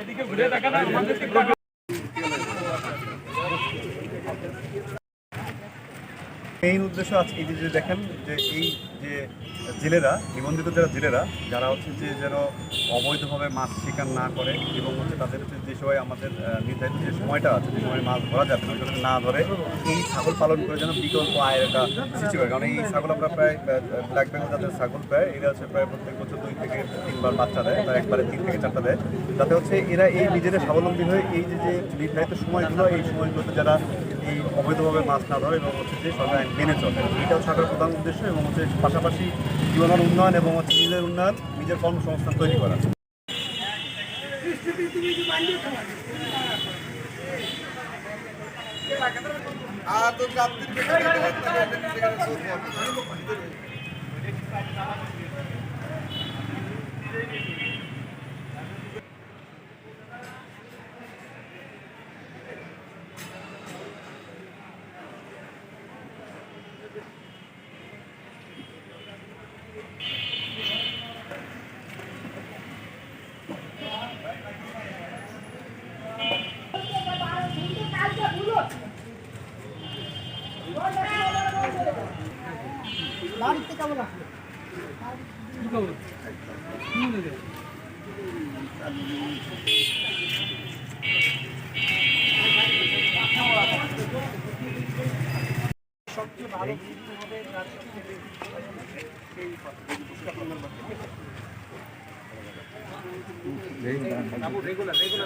এদিকে ঘুরে দেখা না মেইন উদ্দেশ্য আজকে এই যে দেখেন যে এই যে জেলেরা, নিবন্ধিত যারা জেলেরা, যারা হচ্ছে যে যেন অবৈধভাবে মাছ শিকার না করে এবং হচ্ছে তাদের হচ্ছে যে সময় আমাদের নির্ধারিত যে সময়টা আছে, যে সময় মাছ ধরা যাবে না না ধরে এই ছাগল পালন করে যেন বিকল্প আয়ের একটা সৃষ্টি করে। কারণ এই ছাগল আমরা প্রায় ব্ল্যাক বেঙ্গল জাতের ছাগল প্রায়, এরা হচ্ছে প্রায় প্রত্যেক বছর দুই থেকে তিনবার বাচ্চা দেয় বা একবারে তিন থেকে চারটা দেয়। যাতে হচ্ছে এরা এই নিজেদের স্বাবলম্বী হয়ে এই যে যে নির্ধারিত সময়গুলো, এই সময়গুলোতে যারা এই অবৈধভাবে মাছ না ধরে এবং হচ্ছে যে সরকার মেনে চলে। এটা হচ্ছে সরকারের প্রধান উদ্দেশ্য এবং হচ্ছে পাশাপাশি জীবনের উন্নয়ন এবং হচ্ছে নিজের উন্নয়ন, নিজের কর্মসংস্থান তৈরি করা। বাড়িতে কেমন আসলো সবচেয়ে ভালো কিন্তু হবে তার সবচেয়ে বেশি